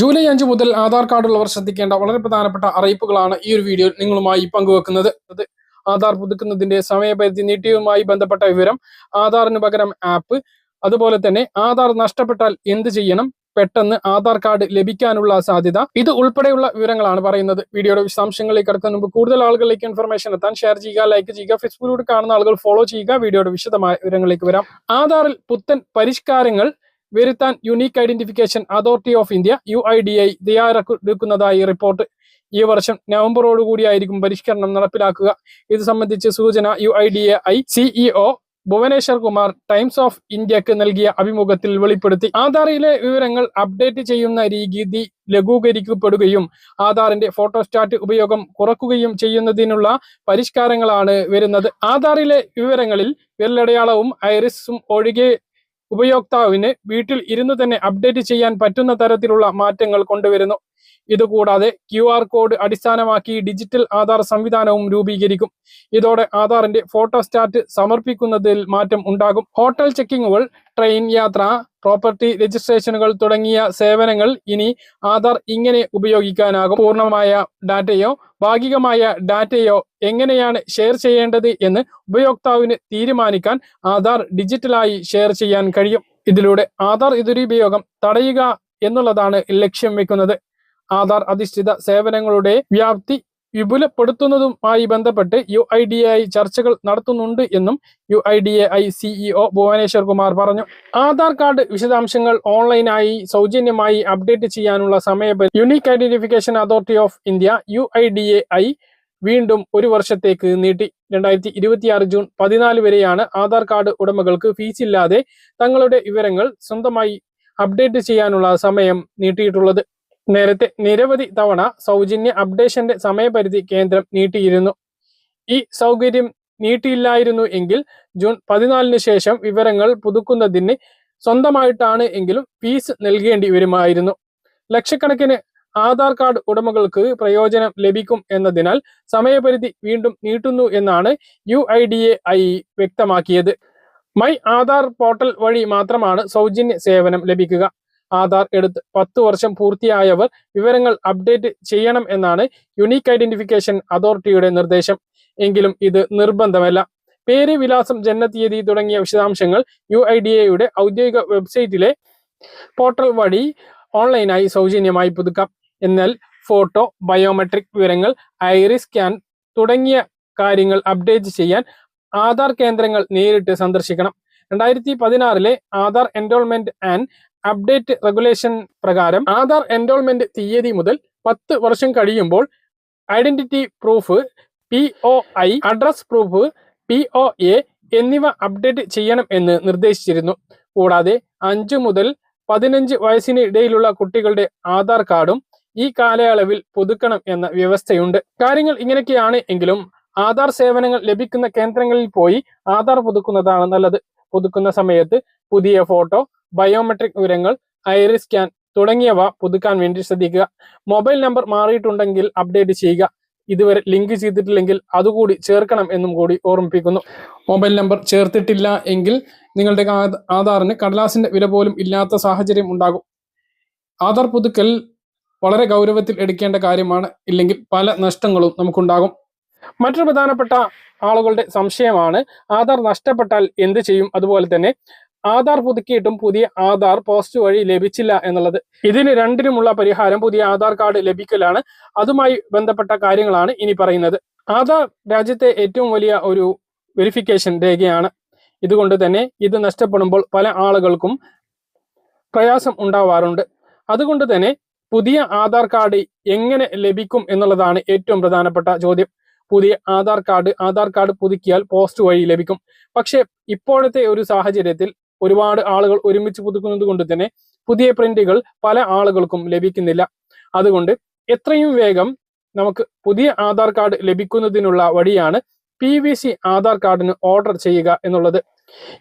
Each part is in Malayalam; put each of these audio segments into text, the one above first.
ജൂലൈ അഞ്ച് മുതൽ ആധാർ കാർഡുള്ളവർ ശ്രദ്ധിക്കേണ്ട വളരെ പ്രധാനപ്പെട്ട അറിയിപ്പുകളാണ് ഈ ഒരു വീഡിയോയിൽ നിങ്ങളുമായി പങ്കുവെക്കുന്നത്. ആധാർ പുതുക്കുന്നതിന്റെ സമയപരിധി നീട്ടിയുമായി ബന്ധപ്പെട്ട വിവരം ആധാറിന് പകരം ആപ്പ് അതുപോലെ തന്നെ ആധാർ നഷ്ടപ്പെട്ടാൽ എന്ത് ചെയ്യണം? പെട്ടെന്ന് ആധാർ കാർഡ് ലഭിക്കാനുള്ള സാധ്യത. ഇത് ഉൾപ്പെടെയുള്ള വിവരങ്ങളാണ് പറയുന്നത്. വീഡിയോയുടെ വിശദാംശങ്ങളിലേക്ക് കടക്കുന്ന മുമ്പ് കൂടുതൽ ആളുകളിലേക്ക് ഇൻഫർമേഷൻ എത്താൻ ഷെയർ ചെയ്യുക ലൈക്ക് ചെയ്യുക ഫേസ്ബുക്കിലൂടെ കാണുന്ന ആളുകൾ ഫോളോ ചെയ്യുക. വീഡിയോയുടെ വിശദമായ വിവരങ്ങളിലേക്ക് വരാം. ആധാറിൽ പുത്തൻ പരിഷ്കാരങ്ങൾ വരുത്താൻ unique identification authority of India U I D I തയ്യാറെടുക്കുന്നതായി report ഈ വർഷം നവംബറോടുകൂടിയായിരിക്കും പരിഷ്കരണം നടപ്പിലാക്കുക. ഇത് സംബന്ധിച്ച് സൂചന U I D I CEO Bhuvaneshwar Kumar Times of ഇന്ത്യയ്ക്ക് നൽകിയ അഭിമുഖത്തിൽ വെളിപ്പെടുത്തി. ആധാറിലെ വിവരങ്ങൾ അപ്ഡേറ്റ് ചെയ്യുന്ന രീതി ലഘൂകരിക്കപ്പെടുകയും ആധാറിന്റെ ഫോട്ടോസ്റ്റാറ്റ് ഉപയോഗം കുറക്കുകയും ചെയ്യുന്നതിനുള്ള പരിഷ്കാരങ്ങളാണ് വരുന്നത്. ആധാറിലെ വിവരങ്ങളിൽ വിരലടയാളവും ഐറിസും ഒഴികെ ഉപയോക്താവിന് വീട്ടിൽ ഇരുന്ന് തന്നെ അപ്ഡേറ്റ് ചെയ്യാൻ പറ്റുന്ന തരത്തിലുള്ള മാറ്റങ്ങൾ കൊണ്ടുവരുന്നു. ഇതുകൂടാതെ ക്യു ആർ കോഡ് അടിസ്ഥാനമാക്കി ഡിജിറ്റൽ ആധാർ സംവിധാനവും രൂപീകരിക്കും. ഇതോടെ ആധാറിന്റെ ഫോട്ടോസ്റ്റാറ്റ് സമർപ്പിക്കുന്നതിൽ മാറ്റം ഉണ്ടാകും. ഹോട്ടൽ ചെക്കിങ്ങുകൾ ട്രെയിൻ യാത്ര പ്രോപ്പർട്ടി രജിസ്ട്രേഷനുകൾ തുടങ്ങിയ സേവനങ്ങൾ ഇനി ആധാർ ഇങ്ങനെ ഉപയോഗിക്കാനാകും. പൂർണമായ ഡാറ്റയോ ഭാഗികമായ ഡാറ്റയോ എങ്ങനെയാണ് ഷെയർ ചെയ്യേണ്ടത് എന്ന് ഉപയോക്താവിന് തീരുമാനിക്കാൻ ആധാർ ഡിജിറ്റലായി ഷെയർ ചെയ്യാൻ കഴിയും. ഇതിലൂടെ ആധാർ ദുരുപയോഗം തടയുക എന്നുള്ളതാണ് ലക്ഷ്യം വെക്കുന്നത്. ആധാർ അധിഷ്ഠിത സേവനങ്ങളുടെ വ്യാപ്തി വിപുലപ്പെടുത്തുന്നതുമായി ബന്ധപ്പെട്ട് U I D A I ചർച്ചകൾ നടത്തുന്നുണ്ട് എന്നും U I D A I CEO Bhuvaneshwar Kumar പറഞ്ഞു. ആധാർ കാർഡ് വിശദാംശങ്ങൾ ഓൺലൈനായി സൗജന്യമായി അപ്ഡേറ്റ് ചെയ്യാനുള്ള സമയപരിധി unique identification authority of India U I D A I വീണ്ടും ഒരു വർഷത്തേക്ക് നീട്ടി. രണ്ടായിരത്തി ഇരുപത്തിയാറ് ജൂൺ പതിനാല് വരെയാണ് ആധാർ കാർഡ് ഉടമകൾക്ക് ഫീസ് ഇല്ലാതെ തങ്ങളുടെ വിവരങ്ങൾ സ്വന്തമായി അപ്ഡേറ്റ് ചെയ്യാനുള്ള സമയം നീട്ടിയിട്ടുള്ളത്. നേരത്തെ നിരവധി തവണ സൗജന്യ അപ്ഡേഷന്റെ സമയപരിധി കേന്ദ്രം നീട്ടിയിരുന്നു. ഈ സൗകര്യം നീട്ടിയില്ലായിരുന്നു എങ്കിൽ ജൂൺ പതിനാലിന് ശേഷം വിവരങ്ങൾ പുതുക്കുന്നതിന് സ്വന്തമായിട്ടാണ് എങ്കിലും ഫീസ് നൽകേണ്ടി വരുമായിരുന്നു. ലക്ഷക്കണക്കിന് ആധാർ കാർഡ് ഉടമകൾക്ക് പ്രയോജനം ലഭിക്കും എന്നതിനാൽ സമയപരിധി വീണ്ടും നീട്ടുന്നു എന്നാണ് U I D A I വ്യക്തമാക്കിയത്. മൈ ആധാർ പോർട്ടൽ വഴി മാത്രമാണ് സൗജന്യ സേവനം ലഭിക്കുക. ആധാർ എടുത്ത് പത്ത് വർഷം പൂർത്തിയായവർ വിവരങ്ങൾ അപ്ഡേറ്റ് ചെയ്യണം എന്നാണ് യുണീക്ക് ഐഡന്റിഫിക്കേഷൻ അതോറിറ്റിയുടെ നിർദ്ദേശം. എങ്കിലും ഇത് നിർബന്ധമല്ല. പേര് വിലാസം ജനനതീയതി തുടങ്ങിയ വിശദാംശങ്ങൾ യു ഐ ഡി എയുടെ ഔദ്യോഗിക വെബ്സൈറ്റിലെ പോർട്ടൽ വഴി ഓൺലൈനായി സൗജന്യമായി പുതുക്കാം. എന്നാൽ ഫോട്ടോ ബയോമെട്രിക് വിവരങ്ങൾ ഐറിസ് സ്കാൻ തുടങ്ങിയ കാര്യങ്ങൾ അപ്ഡേറ്റ് ചെയ്യാൻ ആധാർ കേന്ദ്രങ്ങൾ നേരിട്ട് സന്ദർശിക്കണം. രണ്ടായിരത്തി പതിനാറിലെ Aadhaar enrolment and update regulation പ്രകാരം ആധാർ എൻറോൾമെന്റ് തീയതി മുതൽ പത്ത് വർഷം കഴിയുമ്പോൾ identity proof P O I address proof P O A എന്നിവ അപ്ഡേറ്റ് ചെയ്യണം എന്ന് നിർദ്ദേശിച്ചിരുന്നു. കൂടാതെ അഞ്ചു മുതൽ പതിനഞ്ച് വയസ്സിന് ഇടയിലുള്ള കുട്ടികളുടെ ആധാർ കാർഡും ഈ കാലയളവിൽ പുതുക്കണം എന്ന വ്യവസ്ഥയുണ്ട്. കാര്യങ്ങൾ ഇങ്ങനെയൊക്കെയാണ് എങ്കിലും ആധാർ സേവനങ്ങൾ ലഭിക്കുന്ന കേന്ദ്രങ്ങളിൽ പോയി ആധാർ പുതുക്കുന്നതാണ് നല്ലത്. പുതുക്കുന്ന സമയത്ത് പുതിയ ഫോട്ടോ ബയോമെട്രിക് വിവരങ്ങൾ ഐറി സ്കാൻ തുടങ്ങിയവ പുതുക്കാൻ വേണ്ടി ശ്രദ്ധിക്കുക. മൊബൈൽ നമ്പർ മാറിയിട്ടുണ്ടെങ്കിൽ അപ്ഡേറ്റ് ചെയ്യുക. ഇതുവരെ ലിങ്ക് ചെയ്തിട്ടില്ലെങ്കിൽ അതുകൂടി ചേർക്കണം എന്നും കൂടി ഓർമ്മിപ്പിക്കുന്നു. മൊബൈൽ നമ്പർ ചേർത്തിട്ടില്ല എങ്കിൽ നിങ്ങളുടെ ആധാറിന് കടലാസിന്റെ വില പോലും ഇല്ലാത്ത സാഹചര്യം ഉണ്ടാകും. ആധാർ പുതുക്കൽ വളരെ ഗൗരവത്തിൽ എടുക്കേണ്ട കാര്യമാണ്. ഇല്ലെങ്കിൽ പല നഷ്ടങ്ങളും നമുക്കുണ്ടാകും. മറ്റൊരു പ്രധാനപ്പെട്ട ആളുകളുടെ സംശയമാണ് ആധാർ നഷ്ടപ്പെട്ടാൽ എന്ത് ചെയ്യും? അതുപോലെ തന്നെ ആധാർ പുതുക്കിയിട്ടും പുതിയ ആധാർ പോസ്റ്റ് വഴി ലഭിച്ചില്ല എന്നുള്ളത്. ഇതിന് രണ്ടിനുമുള്ള പരിഹാരം പുതിയ ആധാർ കാർഡ് ലഭിക്കലാണ്. അതുമായി ബന്ധപ്പെട്ട കാര്യങ്ങളാണ് ഇനി പറയുന്നത്. ആധാർ രാജ്യത്തെ ഏറ്റവും വലിയ ഒരു വെരിഫിക്കേഷൻ രേഖയാണ്. ഇതുകൊണ്ട് തന്നെ ഇത് നഷ്ടപ്പെടുമ്പോൾ പല ആളുകൾക്കും പ്രയാസം ഉണ്ടാവാറുണ്ട്. അതുകൊണ്ട് തന്നെ പുതിയ ആധാർ കാർഡ് എങ്ങനെ ലഭിക്കും എന്നുള്ളതാണ് ഏറ്റവും പ്രധാനപ്പെട്ട ചോദ്യം. പുതിയ ആധാർ കാർഡ് ആധാർ കാർഡ് പുതുക്കിയാൽ പോസ്റ്റ് വഴി ലഭിക്കും. പക്ഷേ ഇപ്പോഴത്തെ ഒരു സാഹചര്യത്തിൽ ഒരുപാട് ആളുകൾ ഒരുമിച്ച് പുതുക്കുന്നത് കൊണ്ട് തന്നെ പുതിയ പ്രിന്റുകൾ പല ആളുകൾക്കും ലഭിക്കുന്നില്ല. അതുകൊണ്ട് എത്രയും വേഗം നമുക്ക് പുതിയ ആധാർ കാർഡ് ലഭിക്കുന്നതിനുള്ള വഴിയാണ് പി വി സി ആധാർ കാർഡിന് ഓർഡർ ചെയ്യുക എന്നുള്ളത്.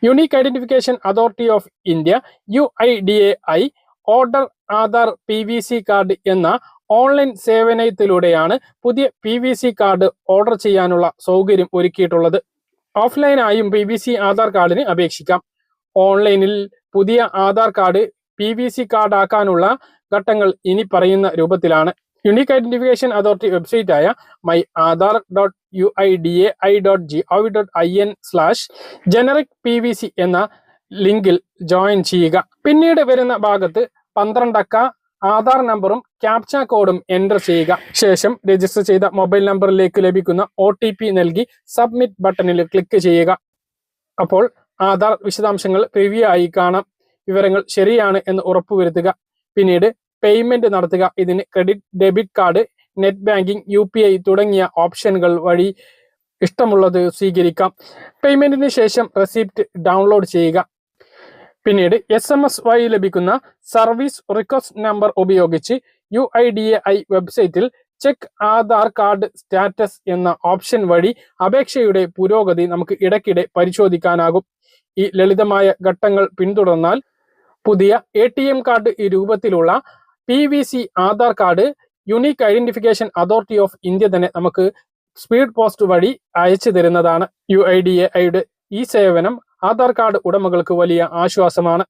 Unique identification authority of India U I D A I order Aadhaar P V C card എന്ന ഓൺലൈൻ സേവനത്തിലൂടെയാണ് പുതിയ P V C card order ചെയ്യാനുള്ള സൗകര്യം ഒരുക്കിയിട്ടുള്ളത്. ഓഫ്ലൈനായും പി വി സി ആധാർ കാർഡിന് അപേക്ഷിക്കാം. ഓൺലൈനിൽ പുതിയ Aadhaar card P V C card ആക്കാനുള്ള ഘട്ടങ്ങൾ ഇനി പറയുന്ന രൂപത്തിലാണ്. യുണീക്ക് ഐഡന്റിഫിക്കേഷൻ അതോറിറ്റി വെബ്സൈറ്റ് ആയ my Aadhaar dot U I D A I dot G O V dot I N slash generic P V C എന്ന ലിങ്കിൽ ജോയിൻ ചെയ്യുക. പിന്നീട് വരുന്ന ഭാഗത്ത് പന്ത്രണ്ടക്ക ആധാർ നമ്പറും ക്യാപ്ച കോഡും എന്റർ ചെയ്യുക. ശേഷം രജിസ്റ്റർ ചെയ്ത മൊബൈൽ നമ്പറിലേക്ക് ലഭിക്കുന്ന ഒ നൽകി സബ്മിറ്റ് ബട്ടണിൽ ക്ലിക്ക് ചെയ്യുക. അപ്പോൾ ആധാർ വിശദാംശങ്ങൾ റിവ്യൂ ആയി കാണാം. വിവരങ്ങൾ ശരിയാണ് എന്ന് ഉറപ്പുവരുത്തുക. പിന്നീട് പേയ്മെന്റ് നടത്തുക. ഇതിന് credit debit card net banking U തുടങ്ങിയ ഓപ്ഷനുകൾ വഴി ഇഷ്ടമുള്ളത് സ്വീകരിക്കാം. പേയ്മെന്റിന് ശേഷം റെസിപ്റ്റ് ഡൗൺലോഡ് ചെയ്യുക. പിന്നീട് എസ് എം എസ് വഴി ലഭിക്കുന്ന സർവീസ് റിക്വസ്റ്റ് നമ്പർ ഉപയോഗിച്ച് U I D A I വെബ്സൈറ്റിൽ ചെക്ക് ആധാർ കാർഡ് സ്റ്റാറ്റസ് എന്ന ഓപ്ഷൻ വഴി അപേക്ഷയുടെ പുരോഗതി നമുക്ക് ഇടയ്ക്കിടെ പരിശോധിക്കാനാകും. ഈ ലളിതമായ ഘട്ടങ്ങൾ പിന്തുടർന്നാൽ പുതിയ എ ടി എം കാർഡ് ഈ രൂപത്തിലുള്ള P V C Aadhaar card unique identification authority of India തന്നെ നമുക്ക് സ്പീഡ് പോസ്റ്റ് വഴി അയച്ചു തരുന്നതാണ്. യു ഐ ഡി എ ഐയുടെ ഈ സേവനം ആധാർ കാർഡ് ഉടമകൾക്ക് വലിയ ആശ്വാസമാണ്.